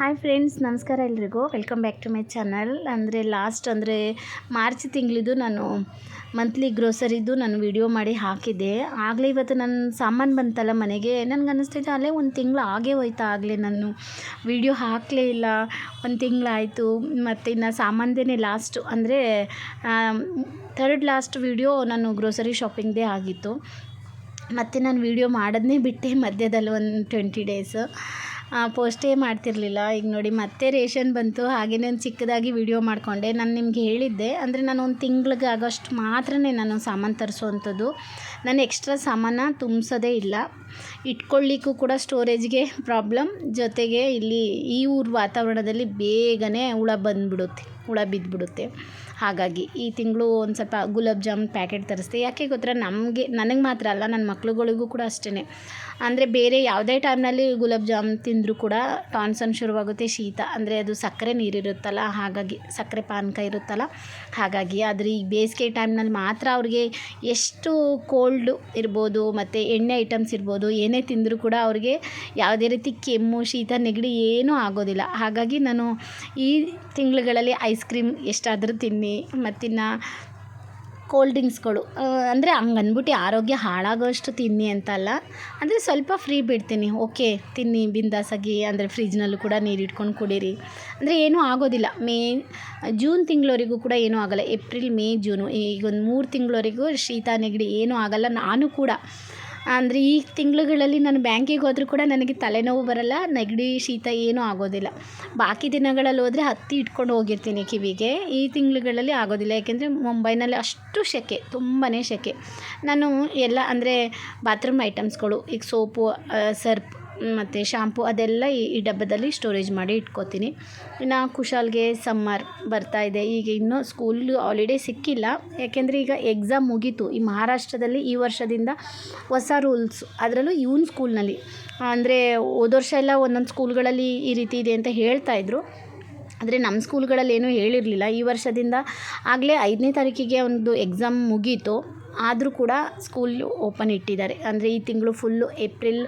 Hi friends ನಮಸ್ಕಾರ ಎಲ್ರಿಗೂ. Welcome back to my channel ಅಂದರೆ ಲಾಸ್ಟ್ ಅಂದರೆ ಮಾರ್ಚ್ ತಿಂಗಳಿದು ನಾನು ಮಂತ್ಲಿ ಗ್ರೋಸರಿದು ನಾನು ವಿಡಿಯೋ ಮಾಡಿ ಹಾಕಿದ್ದೆ. ಆಗಲೇ ಇವತ್ತು ನನ್ನ ಸಾಮಾನು ಬಂತಲ್ಲ ಮನೆಗೆ. ನನಗೆ ಅನ್ನಿಸ್ತೈತೆ ಅಲ್ಲೇ ಒಂದು ತಿಂಗಳು ಆಗೇ ಹೋಯ್ತಾ ಆಗಲೇ ನಾನು ವಿಡಿಯೋ ಹಾಕಲೇ ಇಲ್ಲ. ಒಂದು ತಿಂಗಳಾಯಿತು. ಮತ್ತು ಇನ್ನು ಸಾಮಾನ್ದೇನೆ ಲಾಸ್ಟು ಅಂದರೆ ಥರ್ಡ್ ಲಾಸ್ಟ್ ವಿಡಿಯೋ ನಾನು ಗ್ರೋಸರಿ ಶಾಪಿಂಗ್ದೇ ಆಗಿತ್ತು. ಮತ್ತು ನಾನು ವಿಡಿಯೋ ಮಾಡೋದನ್ನೇ ಬಿಟ್ಟೆ ಮಧ್ಯದಲ್ಲಿ ಒಂದು ಟ್ವೆಂಟಿ ಡೇಸು ಪೋಸ್ಟೇ ಮಾಡ್ತಿರಲಿಲ್ಲ. ಈಗ ನೋಡಿ ಮತ್ತೆ ರೇಷನ್ ಬಂತು. ಹಾಗೇ ನಾನು ಚಿಕ್ಕದಾಗಿ ವಿಡಿಯೋ ಮಾಡಿಕೊಂಡೆ. ನಾನು ನಿಮ್ಗೆ ಹೇಳಿದ್ದೆ. ಅಂದರೆ ನಾನು ಒಂದು ತಿಂಗ್ಳಿಗೆ ಆಗೋಷ್ಟು ಮಾತ್ರನೇ ನಾನು ಸಾಮಾನು ತರಿಸುವಂಥದ್ದು ನಾನು ಎಕ್ಸ್ಟ್ರಾ ಸಾಮಾನು ತುಂಬಿಸೋದೇ ಇಲ್ಲ. ಇಟ್ಕೊಳ್ಳಿಕ್ಕೂ ಕೂಡ ಸ್ಟೋರೇಜ್ಗೆ ಪ್ರಾಬ್ಲಮ್ ಜೊತೆಗೆ ಇಲ್ಲಿ ಈ ಊರು ವಾತಾವರಣದಲ್ಲಿ ಬೇಗನೆ ಹುಳ ಬಂದುಬಿಡುತ್ತೆ. ಹುಳ ಬಿದ್ದುಬಿಡುತ್ತೆ. ಹಾಗಾಗಿ ಈ ತಿಂಗಳು ಒಂದು ಸ್ವಲ್ಪ ಗುಲಾಬ್ ಜಾಮೂನ್ ಪ್ಯಾಕೆಟ್ ತರಿಸ್ದೆ. ಯಾಕೆ ಗೊತ್ತಾ ನಮಗೆ, ನನಗೆ ಮಾತ್ರ ಅಲ್ಲ ನನ್ನ ಮಕ್ಳುಗಳಿಗೂ ಕೂಡ ಅಷ್ಟೇ ಅಂದರೆ ಬೇರೆ ಯಾವುದೇ ಟೈಮ್ನಲ್ಲಿ ಗುಲಾಬ್ ಜಾಮ್ ತಿಂದರೂ ಕೂಡ ಟಾನ್ಸನ್ ಶುರುವಾಗುತ್ತೆ ಶೀತ. ಅಂದರೆ ಅದು ಸಕ್ಕರೆ ನೀರಿರುತ್ತಲ್ಲ ಹಾಗಾಗಿ ಸಕ್ಕರೆ ಪಾನಕ ಇರುತ್ತಲ್ಲ, ಹಾಗಾಗಿ ಆದರೆ ಈ ಬೇಸಿಗೆ ಟೈಮ್ನಲ್ಲಿ ಮಾತ್ರ ಅವ್ರಿಗೆ ಎಷ್ಟು ಕೋಲ್ಡು ಇರ್ಬೋದು, ಮತ್ತು ಎಣ್ಣೆ ಐಟಮ್ಸ್ ಇರ್ಬೋದು, ಏನೇ ತಿಂದರೂ ಕೂಡ ಅವ್ರಿಗೆ ಯಾವುದೇ ರೀತಿ ಕೆಮ್ಮು, ಶೀತ, ನೆಗಡಿ ಏನೂ ಆಗೋದಿಲ್ಲ. ಹಾಗಾಗಿ ನಾನು ಈ ತಿಂಗಳುಗಳಲ್ಲಿ ಐಸ್ ಕ್ರೀಮ್ ಎಷ್ಟಾದರೂ ತಿನ್ನಿ. ಮತ್ತಿನ್ನು ಕೋಲ್ಡ್ ಡ್ರಿಂಕ್ಸ್ಗಳು ಅಂದರೆ ಹಂಗೆ ಅಂದ್ಬಿಟ್ಟು ಆರೋಗ್ಯ ಹಾಳಾಗೋಷ್ಟು ತಿನ್ನಿ ಅಂತಲ್ಲ ಅಂದರೆ ಸ್ವಲ್ಪ ಫ್ರೀ ಬಿಡ್ತೀನಿ. ಓಕೆ ತಿನ್ನಿ, ಬಿಂದಾಸಾಗಿ, ಅಂದರೆ ಫ್ರಿಜ್ನಲ್ಲೂ ಕೂಡ ನೀರು ಇಟ್ಕೊಂಡು ಕುಡೀರಿ. ಅಂದರೆ ಏನೂ ಆಗೋದಿಲ್ಲ. ಮೇ, ಜೂನ್ ತಿಂಗಳವರೆಗೂ ಕೂಡ ಏನೂ ಆಗೋಲ್ಲ. April, May, June. ಈಗ ಒಂದು ಮೂರು ತಿಂಗಳವರೆಗೂ ಶೀತ, ನೆಗಡಿ ಏನೂ ಆಗೋಲ್ಲ. ನಾನು ಕೂಡ ಅಂದರೆ ಈ ತಿಂಗಳುಗಳಲ್ಲಿ ನಾನು ಬ್ಯಾಂಕಿಗೆ ಹೋದರೂ ಕೂಡ ನನಗೆ ತಲೆನೋವು ಬರಲ್ಲ, ನೆಗಡಿ ಶೀತ ಏನೂ ಆಗೋದಿಲ್ಲ. ಬಾಕಿ ದಿನಗಳಲ್ಲಿ ಹೋದರೆ ಹತ್ತಿ ಇಟ್ಕೊಂಡು ಹೋಗಿರ್ತೀನಿ ಕಿವಿಗೆ. ಈ ತಿಂಗಳುಗಳಲ್ಲಿ ಆಗೋದಿಲ್ಲ, ಯಾಕೆಂದರೆ ಮುಂಬೈನಲ್ಲಿ ಅಷ್ಟು ಸೆಕೆ ತುಂಬಾ ಸೆಕೆ ನಾನು ಎಲ್ಲ ಅಂದರೆ ಬಾತ್ರೂಮ್ ಐಟಮ್ಸ್ಗಳು, ಈಗ ಸೋಪು ಸರ್ಪ್ ಮತ್ತು ಶಾಂಪು ಅದೆಲ್ಲ ಈ ಈ ಡಬ್ಬದಲ್ಲಿ ಸ್ಟೋರೇಜ್ ಮಾಡಿ ಇಟ್ಕೋತೀನಿ. ಇನ್ನು ಕುಶಾಲ್ಗೆ ಸಮ್ಮರ್ ಬರ್ತಾ ಇದೆ. ಈಗ ಇನ್ನೂ ಸ್ಕೂಲ್ ಹಾಲಿಡೇ ಸಿಕ್ಕಿಲ್ಲ. ಯಾಕೆಂದರೆ ಈಗ ಎಕ್ಸಾಮ್ ಮುಗೀತು. ಈ ಮಹಾರಾಷ್ಟ್ರದಲ್ಲಿ ಈ ವರ್ಷದಿಂದ ಹೊಸ ರೂಲ್ಸ್ ಅದರಲ್ಲೂ ಇವನ್ ಸ್ಕೂಲ್ನಲ್ಲಿ ಅಂದರೆ ಹೋದ ವರ್ಷ ಎಲ್ಲ ಒಂದೊಂದು ಸ್ಕೂಲ್ಗಳಲ್ಲಿ ಈ ರೀತಿ ಇದೆ ಅಂತ ಹೇಳ್ತಾಯಿದ್ರು ಆದರೆ ನಮ್ಮ ಸ್ಕೂಲ್ಗಳಲ್ಲಿ ಏನೂ ಹೇಳಿರಲಿಲ್ಲ. ಈ ವರ್ಷದಿಂದ ಆಗಲೇ ಐದನೇ ತಾರೀಕಿಗೆ ಒಂದು ಎಕ್ಸಾಮ್ ಮುಗೀತು. ಆದರೂ ಕೂಡ ಸ್ಕೂಲ್ ಓಪನ್ ಇಟ್ಟಿದ್ದಾರೆ. ಅಂದರೆ ಈ ತಿಂಗಳು full April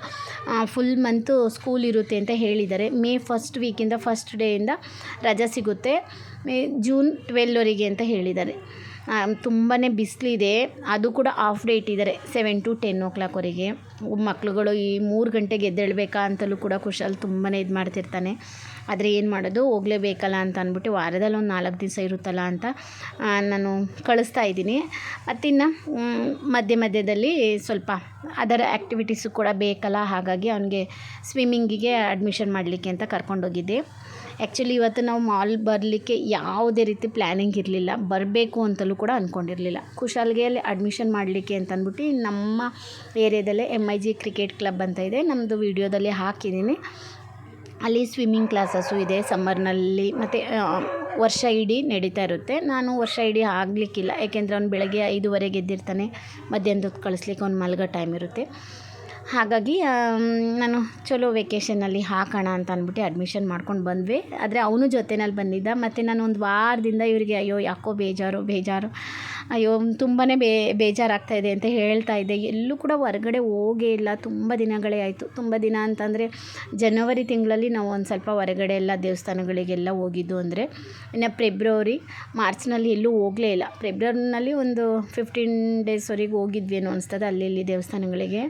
full month school ಇರುತ್ತೆ ಅಂತ ಹೇಳಿದ್ದಾರೆ. ಮೇ ಫಸ್ಟ್ ವೀಕಿಂದ ಫಸ್ಟ್ ಡೇಯಿಂದ ರಜೆ ಸಿಗುತ್ತೆ. ಮೇ ಜೂನ್ ಟ್ವೆಲ್ವರೆಗೆ ಅಂತ ಹೇಳಿದ್ದಾರೆ. ತುಂಬಾ ಬಿಸಿಲಿದೆ. ಅದು ಕೂಡ ಆಫ್ ಡೇ ಇಟ್ಟಿದ್ದಾರೆ ಸೆವೆನ್ ಟು ಟೆನ್ ಓ ಕ್ಲಾಕ್ವರೆಗೆ ಮಕ್ಕಳುಗಳು ಈ ಮೂರು ಗಂಟೆಗೆ ಎದ್ದೇಳಬೇಕಾ ಅಂತಲೂ ಕೂಡ ಕುಶಲ್ ತುಂಬಾ ಇದು ಮಾಡ್ತಿರ್ತಾನೆ. ಆದರೆ ಏನು ಮಾಡೋದು, ಹೋಗ್ಲೇಬೇಕಲ್ಲ ಅಂತ ಅಂದ್ಬಿಟ್ಟು ವಾರದಲ್ಲಿ ಒಂದು ನಾಲ್ಕು ದಿವಸ ಇರುತ್ತಲ್ಲ ಅಂತ ನಾನು ಕಳಿಸ್ತಾ ಇದ್ದೀನಿ. ಮತ್ತಿನ್ನು ಮಧ್ಯ ಮಧ್ಯದಲ್ಲಿ ಸ್ವಲ್ಪ ಅದರ ಆ್ಯಕ್ಟಿವಿಟೀಸು ಕೂಡ ಬೇಕಲ್ಲ, ಹಾಗಾಗಿ ಅವನಿಗೆ ಸ್ವಿಮ್ಮಿಂಗಿಗೆ ಅಡ್ಮಿಷನ್ ಮಾಡಲಿಕ್ಕೆ ಅಂತ ಕರ್ಕೊಂಡೋಗಿದ್ದೆ. ಆ್ಯಕ್ಚುಲಿ ಇವತ್ತು ನಾವು ಮಾಲ್ ಬರಲಿಕ್ಕೆ ಯಾವುದೇ ರೀತಿ ಪ್ಲ್ಯಾನಿಂಗ್ ಇರಲಿಲ್ಲ, ಬರಬೇಕು ಅಂತಲೂ ಕೂಡ ಅಂದ್ಕೊಂಡಿರಲಿಲ್ಲ ಕುಶಾಲ್ಗೆ ಅಲ್ಲಿ ಅಡ್ಮಿಷನ್ ಮಾಡಲಿಕ್ಕೆ ಅಂತ ಅಂದ್ಬಿಟ್ಟು ನಮ್ಮ ಏರಿಯಾದಲ್ಲೇ M I G cricket club ಅಂತ ಇದೆ ನಮ್ಮದು ವೀಡಿಯೋದಲ್ಲಿ ಹಾಕಿದ್ದೀನಿ. ಅಲ್ಲಿ ಸ್ವಿಮ್ಮಿಂಗ್ ಕ್ಲಾಸಸ್ಸು ಇದೆ ಸಮ್ಮರ್ನಲ್ಲಿ ಮತ್ತು ವರ್ಷ ಇಡೀ ನಡೀತಾ ಇರುತ್ತೆ. ನಾನು ವರ್ಷ ಇಡೀ ಆಗಲಿಕ್ಕಿಲ್ಲ. ಯಾಕೆಂದರೆ ಅವ್ನು ಬೆಳಗ್ಗೆ ಐದುವರೆಗೆ ಎದ್ದಿರ್ತಾನೆ. ಮಧ್ಯಾಹ್ನದ ಹೊತ್ತು ಕಳಿಸ್ಲಿಕ್ಕೆ ಅವ್ನು ಮಲಗೋ ಟೈಮ್ ಇರುತ್ತೆ. ಹಾಗಾಗಿ ನಾನು ಚಲೋ ವೆಕೇಷನಲ್ಲಿ ಹಾಕೋಣ ಅಂತ ಅಂದ್ಬಿಟ್ಟು ಅಡ್ಮಿಷನ್ ಮಾಡ್ಕೊಂಡು ಬಂದ್ವಿ. ಆದರೆ ಅವನು ಜೊತೆನಲ್ಲಿ ಬಂದಿದ್ದ. ಮತ್ತು ನಾನು ಒಂದು ವಾರದಿಂದ ಇವರಿಗೆ, ಅಯ್ಯೋ, ಯಾಕೋ ಬೇಜಾರು ಬೇಜಾರು. ಅಯ್ಯೋ ತುಂಬಾ ಬೇ, ಬೇಜಾರಾಗ್ತಾ ಇದೆ ಅಂತ ಹೇಳ್ತಾ ಇದ್ದೆ. ಎಲ್ಲೂ ಕೂಡ ಹೊರಗಡೆ ಹೋಗೇ ಇಲ್ಲ. ತುಂಬ ದಿನಗಳೇ ಆಯಿತು. ತುಂಬ ದಿನ ಅಂತಂದರೆ, ಜನವರಿ ತಿಂಗಳಲ್ಲಿ ನಾವು ಒಂದು ಸ್ವಲ್ಪ ಹೊರಗಡೆ ಎಲ್ಲ ದೇವಸ್ಥಾನಗಳಿಗೆಲ್ಲ ಹೋಗಿದ್ದು ಅಂದರೆ, ಇನ್ನು ಫೆಬ್ರವರಿ ಮಾರ್ಚ್ನಲ್ಲಿ ಎಲ್ಲೂ ಹೋಗಲೇ ಇಲ್ಲ. ಫೆಬ್ರವರಿನಲ್ಲಿ ಒಂದು ಫಿಫ್ಟೀನ್ ಡೇಸ್ವರೆಗೆ ಹೋಗಿದ್ವಿ ಏನೋ ಅನಿಸ್ತದೆ ಅಲ್ಲಿ ಇಲ್ಲಿ ದೇವಸ್ಥಾನಗಳಿಗೆ.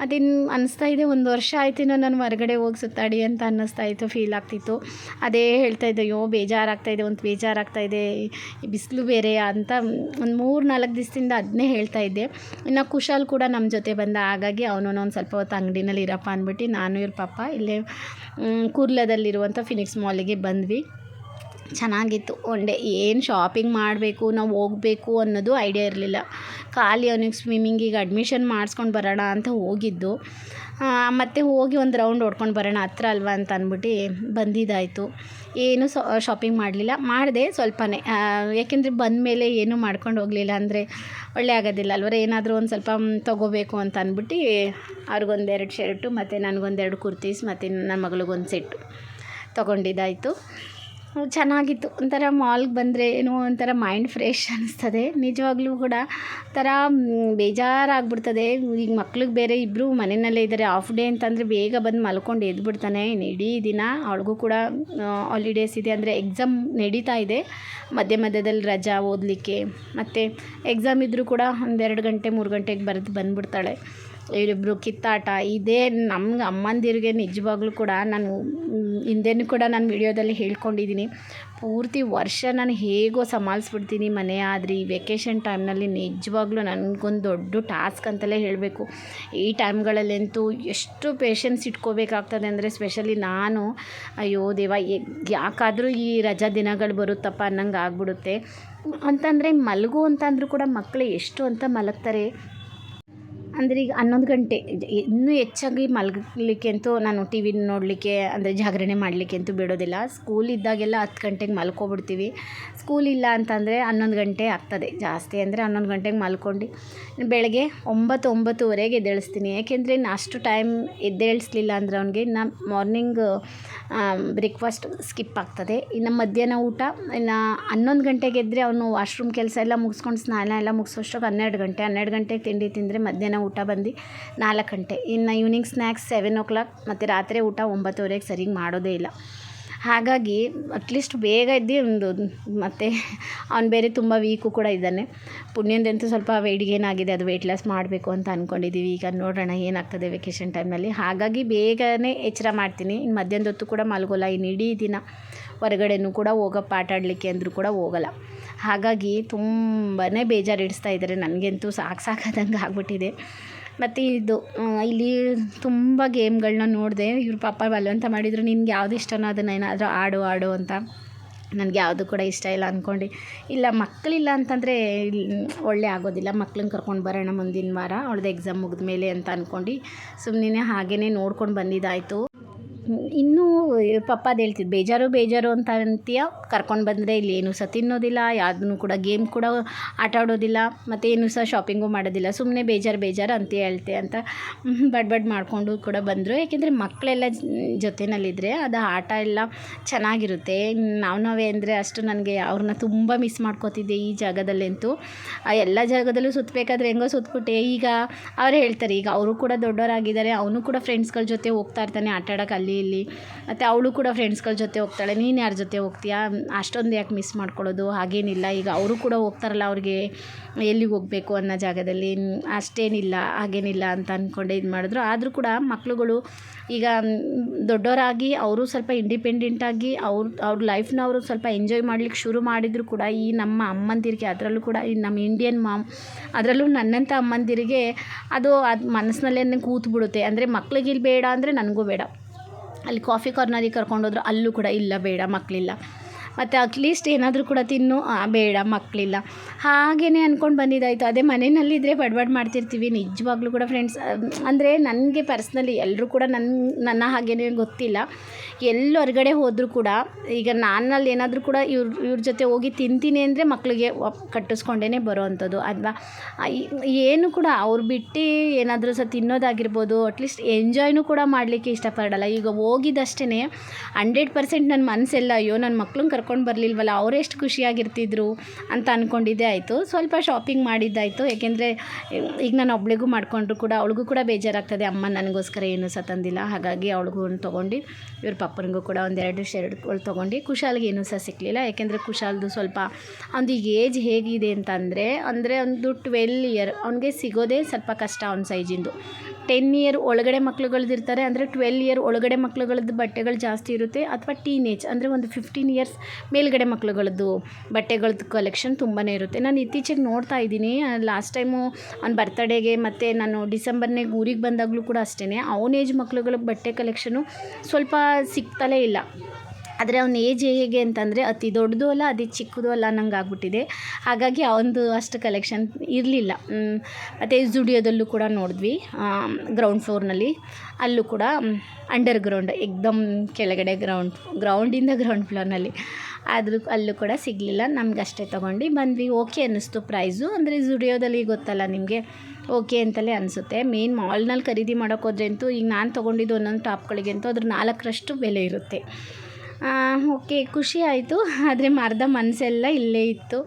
ಅದಿನ್ನು ಅನಿಸ್ತಾ ಇದೆ, ಒಂದು ವರ್ಷ ಆಯ್ತೇನೋ ನಾನು ಹೊರಗಡೆ ಹೋಗಿ ಸುತ್ತಾಡಿ ಅಂತ ಅನ್ನಿಸ್ತಾ ಇತ್ತು ಫೀಲ್ ಆಗ್ತಿತ್ತು. ಅದೇ ಹೇಳ್ತಾ ಇದ್ದೆ, ಅಯ್ಯೋ ಬೇಜಾರಾಗ್ತಾಯಿದೆ ಒಂದು ಬೇಜಾರಾಗ್ತಾ ಇದೆ. ಬಿಸಿಲು ಬೇರೆ ಅಂತ ಒಂದು ಮೂರು ನಾಲ್ಕು ದಿವಸದಿಂದ ಅದನ್ನೇ ಹೇಳ್ತಾ ಇದ್ದೆ. ಇನ್ನು ಕುಶಾಲ್ ಕೂಡ ನಮ್ಮ ಜೊತೆ ಬಂದ ಹಾಗಾಗಿ ಅವನು ಒಂದು ಸ್ವಲ್ಪ ಹೊತ್ತು ಅಂಗಡಿನಲ್ಲಿ ಇರಪ್ಪ ಅಂದ್ಬಿಟ್ಟು ನಾನು, ಇವ್ರ ಪಾಪ ಇಲ್ಲೇ ಕುರ್ಲದಲ್ಲಿರುವಂಥ ಫಿನಿಕ್ಸ್ ಮಾಲಿಗೆ ಬಂದ್ವಿ. ಚೆನ್ನಾಗಿತ್ತು. ಒನ್ ಡೇ ಏನು ಶಾಪಿಂಗ್ ಮಾಡಬೇಕು, ನಾವು ಹೋಗಬೇಕು ಅನ್ನೋದು ಐಡಿಯಾ ಇರಲಿಲ್ಲ. ಖಾಲಿ ಅವನಿಗೆ ಸ್ವಿಮ್ಮಿಂಗಿಗೆ ಅಡ್ಮಿಷನ್ ಮಾಡಿಸ್ಕೊಂಡು ಬರೋಣ ಅಂತ ಹೋಗಿದ್ದು. ಮತ್ತು ಹೋಗಿ ಒಂದು ರೌಂಡ್ ಹೊಡ್ಕೊಂಡು ಬರೋಣ, ಹತ್ರ ಅಲ್ವಾ ಅಂತ ಅಂದ್ಬಿಟ್ಟು ಬಂದಿದ್ದಾಯಿತು. ಏನು ಶಾಪಿಂಗ್ ಮಾಡಲಿಲ್ಲ. ಮಾಡಿದೆ ಸ್ವಲ್ಪನೇ. ಯಾಕೆಂದರೆ ಬಂದಮೇಲೆ ಏನೂ ಮಾಡ್ಕೊಂಡು ಹೋಗಲಿಲ್ಲ ಅಂದರೆ ಒಳ್ಳೆ ಆಗೋದಿಲ್ಲ ಅಲ್ವರ ಏನಾದರೂ ಒಂದು ಸ್ವಲ್ಪ ತೊಗೋಬೇಕು ಅಂತ ಅಂದ್ಬಿಟ್ಟು ಅವ್ರಿಗೊಂದೆರಡು ಶರ್ಟು ಮತ್ತು ನನಗೊಂದೆರಡು ಕುರ್ತೀಸ್ ಮತ್ತು ನನ್ನ ಮಗಳಿಗೊಂದು ಸೆಟ್ಟು ತೊಗೊಂಡಿದ್ದಾಯಿತು. ಚೆನ್ನಾಗಿತ್ತು. ಒಂಥರ ಮಾಲ್ಗೆ ಬಂದರೆ ಏನೋ ಒಂಥರ ಮೈಂಡ್ ಫ್ರೆಶ್ ಅನ್ನಿಸ್ತದೆ ನಿಜವಾಗ್ಲೂ ಕೂಡ ಒಂಥರ ಬೇಜಾರಾಗ್ಬಿಡ್ತದೆ. ಈಗ ಮಕ್ಳಿಗೆ ಬೇರೆ ಇಬ್ಬರು ಮನೆಯಲ್ಲೇ ಇದ್ದಾರೆ ಆಫ್ ಡೇ ಅಂತಂದರೆ ಬೇಗ ಬಂದು ಮಲ್ಕೊಂಡು ಎದ್ಬಿಡ್ತಾನೆ. ಇನ್ನು ಇಡೀ ದಿನ. ಅವಳಿಗೂ ಕೂಡ ಹಾಲಿಡೇಸ್ ಇದೆ. ಅಂದರೆ ಎಕ್ಸಾಮ್ ನಡೀತಾ ಇದೆ. ಮಧ್ಯ ಮಧ್ಯದಲ್ಲಿ ರಜಾ ಓದಲಿಕ್ಕೆ. ಮತ್ತು ಎಕ್ಸಾಮ್ ಇದ್ದರೂ ಕೂಡ ಒಂದೆರಡು ಗಂಟೆ, ಮೂರು ಗಂಟೆಗೆ ಬರೆದು ಬಂದುಬಿಡ್ತಾಳೆ. ಇವರಿಬ್ಬರು ಕಿತ್ತಾಟ. ಇದೇ ನಮ್ಗೆ ಅಮ್ಮಂದಿರಿಗೆ ನಿಜವಾಗ್ಲೂ ಕೂಡ ನಾನು ಹಿಂದೆನೂ ಕೂಡ ನಾನು ವಿಡಿಯೋದಲ್ಲಿ ಹೇಳ್ಕೊಂಡಿದ್ದೀನಿ ಪೂರ್ತಿ ವರ್ಷ ನಾನು ಹೇಗೋ ಸಂಭಾಳಿಸ್ಬಿಡ್ತೀನಿ ಮನೆ, ಆದರೆ ಈ ವೆಕೇಷನ್ ಟೈಮ್ನಲ್ಲಿ ನಿಜವಾಗ್ಲೂ ನನಗೊಂದು ದೊಡ್ಡ ಟಾಸ್ಕ್ ಅಂತಲೇ ಹೇಳಬೇಕು. ಈ ಟೈಮ್ಗಳಲ್ಲಂತೂ ಎಷ್ಟು ಪೇಷನ್ಸ್ ಇಟ್ಕೋಬೇಕಾಗ್ತದೆ ಅಂದರೆ ಸ್ಪೆಷಲಿ ನಾನು, ಅಯ್ಯೋ ದೇವ ಯಾಕಾದರೂ ಈ ರಜಾ ದಿನಗಳು ಬರುತ್ತಪ್ಪ ಅನ್ನಂಗೆ ಆಗ್ಬಿಡುತ್ತೆ ಅಂತಂದರೆ ಮಲಗು ಅಂತಂದರೂ ಕೂಡ ಮಕ್ಕಳು ಎಷ್ಟು ಅಂತ ಮಲಗ್ತಾರೆ. ಅಂದರೆ ಈಗ ಹನ್ನೊಂದು ಗಂಟೆ, ಇನ್ನೂ ಹೆಚ್ಚಾಗಿ ಮಲಗಲಿಕ್ಕೆ ಅಂತೂ ನಾನು ಟಿ ವಿ ನೋಡಲಿಕ್ಕೆ ಅಂದರೆ ಜಾಗರಣೆ ಮಾಡಲಿಕ್ಕೆ ಅಂತೂ ಬಿಡೋದಿಲ್ಲ. ಸ್ಕೂಲ್ ಇದ್ದಾಗೆಲ್ಲ ಹತ್ತು ಗಂಟೆಗೆ ಮಲ್ಕೊಬಿಡ್ತೀವಿ. ಸ್ಕೂಲ್ ಇಲ್ಲ ಅಂತಂದರೆ ಹನ್ನೊಂದು ಗಂಟೆ ಆಗ್ತದೆ. ಜಾಸ್ತಿ ಅಂದರೆ ಹನ್ನೊಂದು ಗಂಟೆಗೆ ಮಲ್ಕೊಂಡು ಬೆಳಗ್ಗೆ ಒಂಬತ್ತು ಒಂಬತ್ತುವರೆಗೆ ಎದ್ದೇಳಿಸ್ತೀನಿ. ಏಕೆಂದರೆ ಇನ್ನು ಅಷ್ಟು ಟೈಮ್ ಎದ್ದೇಳಿಸ್ಲಿಲ್ಲ ಅಂದರೆ ಅವನಿಗೆ ಇನ್ನು ಮಾರ್ನಿಂಗ್ ಬ್ರೇಕ್ಫಾಸ್ಟ್ ಸ್ಕಿಪ್ ಆಗ್ತದೆ. ಇನ್ನು ಮಧ್ಯಾಹ್ನ ಊಟ, ಇನ್ನು ಹನ್ನೊಂದು ಗಂಟೆಗೆ ಎದ್ದರೆ ಅವನು ವಾಶ್ರೂಮ್ ಕೆಲಸ ಎಲ್ಲ ಮುಗಿಸ್ಕೊಂಡು ಸ್ನಾನ ಎಲ್ಲ ಮುಗಿಸೋಷ್ಟ್ರಾಗ ಹನ್ನೆರಡು ಗಂಟೆ, ಹನ್ನೆರಡು ಗಂಟೆಗೆ ತಿಂಡಿ ತಿಂದರೆ ಮಧ್ಯಾಹ್ನ ಊಟ ಬಂದು ನಾಲ್ಕು ಗಂಟೆ. ಇನ್ನು evening snacks seven o'clock ಮತ್ತು ರಾತ್ರಿ ಊಟ ಒಂಬತ್ತುವರೆಗೆ ಸರಿಗೆ ಮಾಡೋದೇ ಇಲ್ಲ. ಹಾಗಾಗಿ ಅಟ್ಲೀಸ್ಟ್ ಬೇಗ ಎದ್ದು ಒಂದು ಮತ್ತು ಅವ್ನು ಬೇರೆ ತುಂಬ ವೀಕು ಕೂಡ ಇದ್ದಾನೆ. ಪುಣ್ಯಂದಂತೂ ಸ್ವಲ್ಪ ವೆಯ್ಟ್ ಗೇನ್ ಆಗಿದೆ ಅದು ವೆಯ್ಟ್ ಲಾಸ್ ಮಾಡಬೇಕು ಅಂತ ಅಂದ್ಕೊಂಡಿದ್ದೀವಿ ಈಗ ನೋಡೋಣ ಏನಾಗ್ತದೆ ವೆಕೇಷನ್ ಟೈಮಲ್ಲಿ ಹಾಗಾಗಿ ಬೇಗನೆ ಎಚ್ಚರ ಮಾಡ್ತೀನಿ. ಇನ್ನು ಮಧ್ಯಾಹ್ನದೊತ್ತು ಕೂಡ ಮಲಗೋಲ್ಲ. ಇನ್ನು ಇಡೀ ದಿನ ಹೊರಗಡೆನೂ ಕೂಡ ಹೋಗಪ್ಪ ಆಟ ಆಡಲಿಕ್ಕೆ ಅಂದರೂ ಕೂಡ ಹೋಗಲ್ಲ. ಹಾಗಾಗಿ ತುಂಬಾ ಬೇಜಾರು ಇಡಿಸ್ತಾ ಇದ್ದಾರೆ ನನಗಂತೂ ಸಾಕು ಸಾಕಾದಂಗೆ ಆಗ್ಬಿಟ್ಟಿದೆ. ಮತ್ತು ಇದು ಇಲ್ಲಿ ತುಂಬ ಗೇಮ್ಗಳನ್ನ ನೋಡಿದೆ. ಇವ್ರ ಪಾಪ ಬಲವಂತ ಮಾಡಿದರು. ನಿನ್ಗೆ ಯಾವ್ದು ಇಷ್ಟನೋ ಅದನ್ನು ಏನಾದರೂ ಆಡು ಆಡು ಅಂತ. ನನಗೆ ಯಾವುದು ಕೂಡ ಇಷ್ಟ ಇಲ್ಲ ಅಂದ್ಕೊಂಡು ಇಲ್ಲ ಮಕ್ಕಳಿಲ್ಲ ಅಂತಂದರೆ ಒಳ್ಳೆ ಆಗೋದಿಲ್ಲ. ಮಕ್ಳನ್ನ ಕರ್ಕೊಂಡು ಬರೋಣ ಮುಂದಿನ ವಾರ. ಅವಳದ್ದು ಎಕ್ಸಾಮ್ ಮುಗಿದ ಮೇಲೆ ಅಂತ ಅಂದ್ಕೊಂಡು ಸುಮ್ಮನೆ ಹಾಗೇ ನೋಡ್ಕೊಂಡು ಬಂದಿದ್ದಾಯಿತು. ಇನ್ನೂ ಪಪ್ಪ ಅದು ಹೇಳ್ತಿದ್ದು ಬೇಜಾರು ಬೇಜಾರು ಅಂತ ಅಂತೀಯ? ಕರ್ಕೊಂಡು ಬಂದರೆ ಇಲ್ಲಿ ಏನೂ ಸಹ ತಿನ್ನೋದಿಲ್ಲ, ಯಾವುದನ್ನು ಕೂಡ ಗೇಮ್ ಕೂಡ ಆಟ ಆಡೋದಿಲ್ಲ, ಮತ್ತು ಏನು ಸಹ ಶಾಪಿಂಗು ಮಾಡೋದಿಲ್ಲ ಸುಮ್ಮನೆ ಬೇಜಾರು ಬೇಜಾರು ಅಂತ ಹೇಳ್ತೆ ಅಂತ ಬಡ್ ಬಡ್ ಮಾಡಿಕೊಂಡು ಕೂಡ ಬಂದರು. ಏಕೆಂದರೆ ಮಕ್ಕಳೆಲ್ಲ ಜೊತೆಯಲ್ಲಿದ್ದರೆ ಅದು ಆಟ ಎಲ್ಲ ಚೆನ್ನಾಗಿರುತ್ತೆ. ನಾವು ನಾವೇ ಅಂದರೆ ಅಷ್ಟು ನನಗೆ ಅವ್ರನ್ನ ತುಂಬ ಮಿಸ್ ಮಾಡ್ಕೋತಿದ್ದೆ ಈ ಜಾಗದಲ್ಲಂತೂ. ಆ ಎಲ್ಲ ಜಾಗದಲ್ಲೂ ಸುತ್ತಬೇಕಾದ್ರೆ ಹೆಂಗೋ ಸುತ್ತಬಿಟ್ಟೆ ಈಗ ಅವ್ರು ಹೇಳ್ತಾರೆ, ಈಗ ಅವರು ಕೂಡ ದೊಡ್ಡವರಾಗಿದ್ದಾರೆ, ಅವನು ಕೂಡ ಫ್ರೆಂಡ್ಸ್ಗಳ ಜೊತೆ ಹೋಗ್ತಾ ಇರ್ತಾನೆ, ಆಟ ಅಲ್ಲಿ ಇಲ್ಲಿ ಮತ್ತು ಅವಳು ಕೂಡ ಫ್ರೆಂಡ್ಸ್ಗಳ ಜೊತೆ ಹೋಗ್ತಾಳೆ. ನೀನು ಯಾರ ಜೊತೆ ಹೋಗ್ತೀಯಾ? ಅಷ್ಟೊಂದು ಯಾಕೆ ಮಿಸ್ ಮಾಡ್ಕೊಳ್ಳೋದು? ಹಾಗೇನಿಲ್ಲ. ಈಗ ಅವರು ಕೂಡ ಹೋಗ್ತಾರಲ್ಲ, ಅವ್ರಿಗೆ ಎಲ್ಲಿಗೆ ಹೋಗಬೇಕು ಅನ್ನೋ ಜಾಗದಲ್ಲಿ. ಅಷ್ಟೇನಿಲ್ಲ, ಹಾಗೇನಿಲ್ಲ ಅಂತ ಅಂದ್ಕೊಂಡೆ ಇದು ಮಾಡಿದ್ರು. ಆದರೂ ಕೂಡ ಮಕ್ಳುಗಳು ಈಗ ದೊಡ್ಡವರಾಗಿ ಅವರು ಸ್ವಲ್ಪ ಇಂಡಿಪೆಂಡೆಂಟಾಗಿ ಅವ್ರ ಅವ್ರ ಲೈಫ್ನ ಅವರು ಸ್ವಲ್ಪ ಎಂಜಾಯ್ ಮಾಡ್ಲಿಕ್ಕೆ ಶುರು ಮಾಡಿದರೂ ಕೂಡ ಈ ನಮ್ಮ ಅಮ್ಮಂದಿರಿಗೆ, ಅದರಲ್ಲೂ ಕೂಡ ಈ ನಮ್ಮ ಇಂಡಿಯನ್ ಮಾಮ್ ಅದರಲ್ಲೂ ನನ್ನಂಥ ಅಮ್ಮಂದಿರಿಗೆ ಅದು ಅದು ಮನಸ್ಸಿನಲ್ಲೇ ಕೂತ್ಬಿಡುತ್ತೆ. ಅಂದರೆ ಮಕ್ಳಿಗೆ ಇಲ್ಲಿ ಬೇಡ ಅಂದರೆ ನನಗೂ ಬೇಡ. ಅಲ್ಲಿ ಕಾಫಿ ಕಾರ್ನರಿಗೆ ಕರ್ಕೊಂಡೋದ್ರು ಅಲ್ಲೂ ಕೂಡ ಇಲ್ಲ ಬೇಡ ಮಕ್ಕಳಿಲ್ಲ ಮತ್ತು ಅಟ್ಲೀಸ್ಟ್ ಏನಾದರೂ ಕೂಡ ತಿನ್ನು. ಬೇಡ ಮಕ್ಕಳಿಲ್ಲ ಹಾಗೇ ಅಂದ್ಕೊಂಡು ಬಂದಿದ್ದಾಯಿತು. ಅದೇ ಮನೆಯಲ್ಲಿದ್ದರೆ ಬಡ್ಬಡ್ ಮಾಡ್ತಿರ್ತೀವಿ. ನಿಜವಾಗ್ಲೂ ಕೂಡ ಫ್ರೆಂಡ್ಸ್ ಅಂದರೆ ನನಗೆ ಪರ್ಸ್ನಲಿ ಎಲ್ಲರೂ ಕೂಡ ನನ್ನ ನನ್ನ ಹಾಗೇನೇ ಗೊತ್ತಿಲ್ಲ. ಎಲ್ಲಿ ಹೊರಗಡೆ ಹೋದರೂ ಕೂಡ, ಈಗ ನಾನಲ್ಲಿ ಏನಾದರೂ ಕೂಡ ಇವ್ರ ಇವ್ರ ಜೊತೆ ಹೋಗಿ ತಿಂತೀನಿ ಅಂದರೆ ಮಕ್ಕಳಿಗೆ ಕಟ್ಟಿಸ್ಕೊಂಡೇ ಬರೋ ಅಂಥದ್ದು ಅಥವಾ ಏನು ಕೂಡ ಅವ್ರು ಬಿಟ್ಟು ಏನಾದರೂ ಸಹ ತಿನ್ನೋದಾಗಿರ್ಬೋದು ಅಟ್ಲೀಸ್ಟ್ ಎಂಜಾಯ್ನೂ ಕೂಡ ಮಾಡಲಿಕ್ಕೆ ಇಷ್ಟಪಡಲ್ಲ. ಈಗ ಹೋಗಿದ್ದಷ್ಟೇ ಹಂಡ್ರೆಡ್ ಪರ್ಸೆಂಟ್ ನನ್ನ ಮನಸ್ಸೆಲ್ಲ ಅಯ್ಯೋ ನನ್ನ ಮಕ್ಳನ್ನ ಕರ್ಕೊಂಡು ಬರಲಿಲ್ವಲ್ಲ ಅವರೆಷ್ಟು ಖುಷಿಯಾಗಿರ್ತಿದ್ರು ಅಂತ ಅಂದ್ಕೊಂಡಿದ್ದೆ ಆಯಿತು. ಸ್ವಲ್ಪ ಶಾಪಿಂಗ್ ಮಾಡಿದ್ದಾಯಿತು. ಏಕೆಂದರೆ ಈಗ ನಾನು ಒಬ್ಳಿಗೂ ಮಾಡಿಕೊಂಡ್ರು ಕೂಡ, ಅವಳಿಗೂ ಕೂಡ ಬೇಜಾರಾಗ್ತದೆ, ಅಮ್ಮ, ನನಗೋಸ್ಕರ ಏನು ಸಹ ತಂದಿಲ್ಲ. ಹಾಗಾಗಿ ಅವಳಿಗೂ ಒಂದು ತೊಗೊಂಡು, ಇವ್ರ ಪಪ್ಪನಿಗೂ ಕೂಡ ಒಂದೆರಡು ಶರ್ಟ್ಗಳು ತೊಗೊಂಡು, ಕುಶಾಲ್ಗೆ ಏನೂ ಸಹ ಸಿಕ್ಕಲಿಲ್ಲ ಏಕೆಂದರೆ ಕುಶಾಲ್ದು ಸ್ವಲ್ಪ ಅವ್ನು ಈಗ ಏಜ್ ಹೇಗಿದೆ ಅಂತಂದರೆ, ಅಂದರೆ ಒಂದು ಟ್ವೆಲ್ ಇಯರ್ ಅವನಿಗೆ ಸಿಗೋದೇ ಸ್ವಲ್ಪ ಕಷ್ಟ ಅವ್ನ ಸೈಜಿಂದು ಟೆನ್ ಇಯರ್ ಒಳಗಡೆ ಮಕ್ಳುಗಳ್ದು ಇರ್ತಾರೆ, ಅಂದರೆ ಟ್ವೆಲ್ ಇಯರ್ ಒಳಗಡೆ ಮಕ್ಳುಗಳದ್ದು ಬಟ್ಟೆಗಳು ಜಾಸ್ತಿ ಇರುತ್ತೆ, ಅಥವಾ ಟೀನೇಜ್ ಅಂದರೆ ಒಂದು ಫಿಫ್ಟೀನ್ ಇಯರ್ಸ್ ಮೇಲ್ಗಡೆ ಮಕ್ಳುಗಳದ್ದು ಬಟ್ಟೆಗಳದ್ದು ಕಲೆಕ್ಷನ್ ತುಂಬಾ ಇರುತ್ತೆ. ನಾನು ಇತ್ತೀಚೆಗೆ ನೋಡ್ತಾ ಇದ್ದೀನಿ ಲಾಸ್ಟ್ ಟೈಮು ಅವ್ನ ಬರ್ತಡೇಗೆ ಮತ್ತು ನಾನು ಡಿಸೆಂಬರ್ನಾಗ ಊರಿಗೆ ಬಂದಾಗಲೂ ಕೂಡ ಅಷ್ಟೇ ಅವನ ಏಜ್ ಮಕ್ಳುಗಳ ಬಟ್ಟೆ ಕಲೆಕ್ಷನು ಸ್ವಲ್ಪ ಸಿಗ್ತಲೇ ಇಲ್ಲ. ಆದರೆ ಅವನ ಏಜ್ ಹೇಗೆ ಅಂತಂದರೆ ಅತಿ ದೊಡ್ಡದು ಅಲ್ಲ, ಅತಿ ಚಿಕ್ಕದು ಅಲ್ಲ ನಂಗೆ ಆಗ್ಬಿಟ್ಟಿದೆ ಹಾಗಾಗಿ ಅವನದು ಅಷ್ಟು ಕಲೆಕ್ಷನ್ ಇರಲಿಲ್ಲ. ಮತ್ತು ಜುಡಿಯೋದಲ್ಲೂ ಕೂಡ ನೋಡಿದ್ವಿ. ಗ್ರೌಂಡ್ ಫ್ಲೋರ್ನಲ್ಲಿ ಅಲ್ಲೂ ಕೂಡ ಅಂಡರ್ ಗ್ರೌಂಡ್ ಎಕ್ದಮ್ ಕೆಳಗಡೆ ಗ್ರೌಂಡ್ ಗ್ರೌಂಡಿಂದ ಗ್ರೌಂಡ್ ಫ್ಲೋರ್ನಲ್ಲಿ ಆದರೂ ಅಲ್ಲೂ ಕೂಡ ಸಿಗಲಿಲ್ಲ. ನಮ್ಗೆ ಅಷ್ಟೇ ತೊಗೊಂಡು ಬಂದ್ವಿ. ಓಕೆ ಅನ್ನಿಸ್ತು ಪ್ರೈಸು ಅಂದರೆ ಜುಡಿಯೋದಲ್ಲಿ ಗೊತ್ತಲ್ಲ ನಿಮಗೆ. ಓಕೆ ಅಂತಲೇ ಅನಿಸುತ್ತೆ. ಮೇನ್ ಮಾಲ್ನಲ್ಲಿ ಖರೀದಿ ಮಾಡೋಕ್ಕೋದ್ರೆ ಅಂತೂ ಈಗ ನಾನು ತೊಗೊಂಡಿದ್ದು ಒಂದೊಂದು ಟಾಪ್ಗಳಿಗಂತೂ ಅದ್ರ ನಾಲ್ಕರಷ್ಟು ಬೆಲೆ ಇರುತ್ತೆ. ಓಕೆ, ಖುಷಿ ಆಯಿತು. ಆದರೆ ಅರ್ಧ ಮನಸ್ಸೆಲ್ಲ ಇಲ್ಲೇ ಇತ್ತು.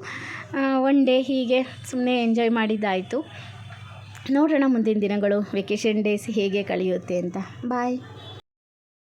ಒನ್ ಡೇ ಹೀಗೆ ಸುಮ್ಮನೆ ಎಂಜಾಯ್ ಮಾಡಿದ್ದಾಯಿತು. ನೋಡೋಣ ಮುಂದಿನ ದಿನಗಳು ವೆಕೇಷನ್ ಡೇಸ್ ಹೇಗೆ ಕಳೆಯುತ್ತೆ ಅಂತ. ಬಾಯ್